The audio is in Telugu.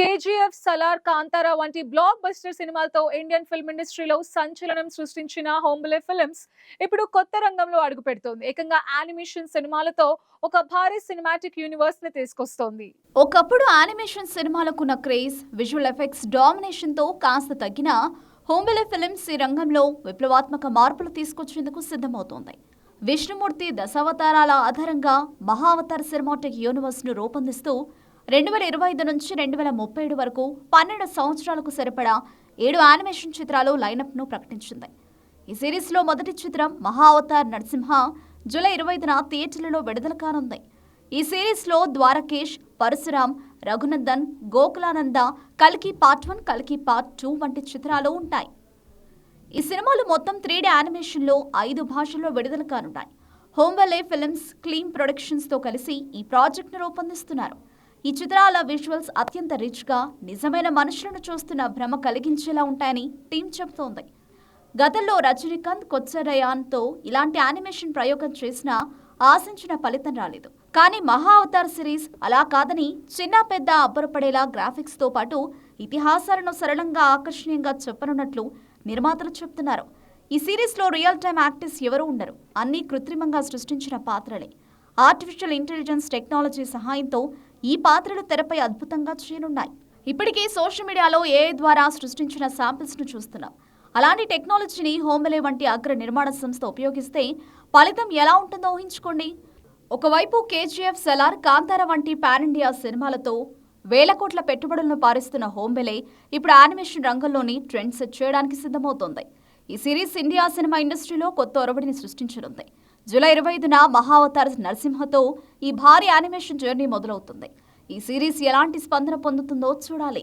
కేజీఎఫ్ సలార్ కాంతారా వంటి బ్లాక్ బస్టర్ సినిమాలతో ఇండియన్ ఫిల్మ్ ఇండస్ట్రీలో సంచలనం సృష్టించిన హోంబులే ఫిల్మ్స్ ఇప్పుడు కొత్త రంగంలో అడుగు పెడుతోంది. ఏకంగా యానిమేషన్ సినిమాలతో ఒక భారీ సినిమాటిక్ యూనివర్స్ని తీసుకొస్తోంది. ఒకప్పుడు యానిమేషన్ సినిమాలకున్న క్రేజ్ విజువల్ ఎఫెక్ట్స్ డామినేషన్తో కాస్త తగ్గిన హోంబులే ఫిలిమ్స్ ఈ రంగంలో విప్లవాత్మక మార్పులు తీసుకొచ్చేందుకు సిద్ధమవుతోంది. విష్ణుమూర్తి దశావతారాల ఆధారంగా మహావతార సినిమాటిక్ యూనివర్స్ను రూపొందిస్తూ రెండు వేల ఇరవై ఐదు నుంచి రెండు వేల ముప్పై ఏడు వరకు పన్నెండు సంవత్సరాలకు సరిపడా ఏడు యానిమేషన్ చిత్రాలు లైనప్ను ప్రకటించింది. ఈ సిరీస్లో మొదటి చిత్రం మహావతార్ నరసింహ జూలై ఇరవై ఐదున థియేటర్లలో విడుదల కానుంది. ఈ సిరీస్లో ద్వారకేష్ పరశురాం రఘునందన్ గోకులానంద కల్కి పార్ట్ వన్ కల్కి పార్ట్ టూ వంటి చిత్రాలు ఉంటాయి. ఈ సినిమాలు మొత్తం త్రీ డి యానిమేషన్లో ఐదు భాషల్లో విడుదల కానున్నాయి. హోంవలే ఫిల్మ్స్ క్లీన్ ప్రొడక్షన్స్తో కలిసి ఈ ప్రాజెక్ట్ను రూపొందిస్తున్నారు. ఈ చిత్రాల విజువల్స్ అత్యంత రిచ్గా నిజమైన మనుషులను చూస్తున్న భ్రమ కలిగించేలా ఉంటాయని టీం చెబుతోంది. గతంలో రజనీకాంత్ కొచ్చరయాన్తో ఇలాంటి యానిమేషన్ ప్రయోగం చేసినా ఆశించిన ఫలితం రాలేదు. కానీ మహా అవతార్ సిరీస్ అలా కాదని చిన్న పెద్ద అబ్బరపడేలా గ్రాఫిక్స్తో పాటు ఇతిహాసాలను సరళంగా ఆకర్షణీయంగా చెప్పనున్నట్లు నిర్మాతలు చెప్తున్నారు ఈ సిరీస్లో రియల్ టైమ్ యాక్టర్స్ ఎవరూ ఉండరు. అన్నీ కృత్రిమంగా సృష్టించిన పాత్రలే. ఆర్టిఫిషియల్ ఇంటెలిజెన్స్ టెక్నాలజీ సహాయంతో ఈ పాత్రలు తెరపై అద్భుతంగా చేయనున్నాయి. ఇప్పటికే సోషల్ మీడియాలో ఏఐ ద్వారా సృష్టించిన శాంపిల్స్ను చూస్తున్నాం. అలాంటి టెక్నాలజీని హోమెలే వంటి అగ్ర నిర్మాణ సంస్థ ఉపయోగిస్తే ఫలితం ఎలా ఉంటుందో ఊహించుకోండి. ఒకవైపు కేజీఎఫ్ సెలార్ కాంతార వంటి పాన్ ఇండియా సినిమాలతో వేల కోట్ల పెట్టుబడులను పారిస్తున్న హోంబెలే ఇప్పుడు యానిమేషన్ రంగంలోని ట్రెండ్ సెట్ చేయడానికి సిద్ధమవుతోంది. ఈ సిరీస్ ఇండియా సినిమా ఇండస్ట్రీలో కొత్త ఒరవడిని సృష్టించనుంది. జూలై ఇరవై ఐదున మహావతార్ నరసింహతో ఈ భారీ యానిమేషన్ జర్నీ మొదలవుతుంది. ఈ సిరీస్ ఎలాంటి స్పందన పొందుతుందో చూడాలి.